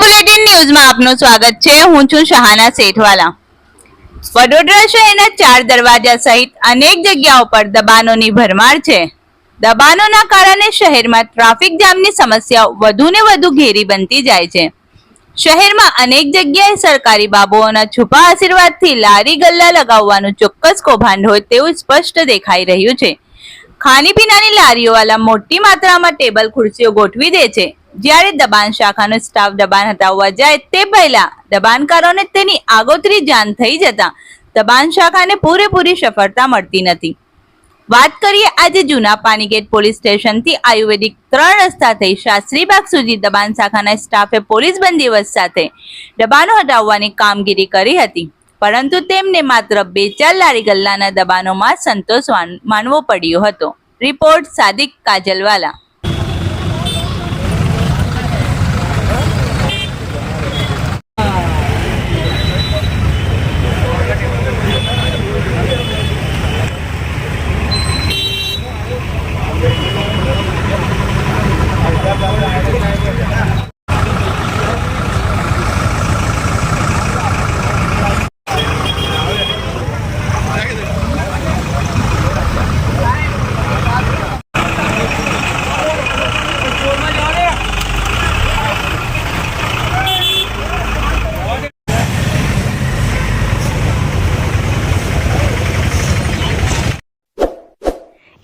Bulletin ન્યૂઝમાં આપનું સ્વાગત છે. હું છું શહાના શેઠવાલા. વડોદરા શહેરના ચાર દરવાજા સહિત અનેક જગ્યાઓ પર દબાણોની ભરમાર છે. દબાણોના કારણે શહેરમાં ટ્રાફિક જામની સમસ્યાઓ વધુને વધુ ઘેરી બનતી જાય છે. શહેરમાં અનેક જગ્યાએ સરકારી બાબુઓના છુપા આશીર્વાદથી લારી ગલ્લા લગાવવાનું ચોક્કસ કૌભાંડ હોય તેવું સ્પષ્ટ દેખાઈ રહ્યું છે. ખાણીપીણાની લારીઓવાળા મોટી માત્રામાં ટેબલ ખુરશીઓ ગોઠવી દે છે. જ્યારે દબાણ શાખાનો સ્ટાફ દબાણ હટાવવા જાય તે પહેલા દબાણકારોને તેની આગોતરી જાણ થઈ જતા દબાણ શાખાને પૂરેપૂરી સફળતા મળતી નથી. વાત કરીએ આજે જૂના પાનીગેટ પોલીસ સ્ટેશનથી આયુર્વેદિક ત્રણ રસ્તા થઈ શાસ્ત્રીબાગ સુધી દબાણ શાખાના સ્ટાફે પોલીસ બંદોબસ્ત સાથે દબાણો હટાવવાની કામગીરી કરી હતી. પરંતુ તેમને માત્ર બે ચાર લારી ગલ્લાના દબાણોમાં સંતોષ માનવો પડ્યો હતો. રિપોર્ટ સાદિક કાજલવાલા.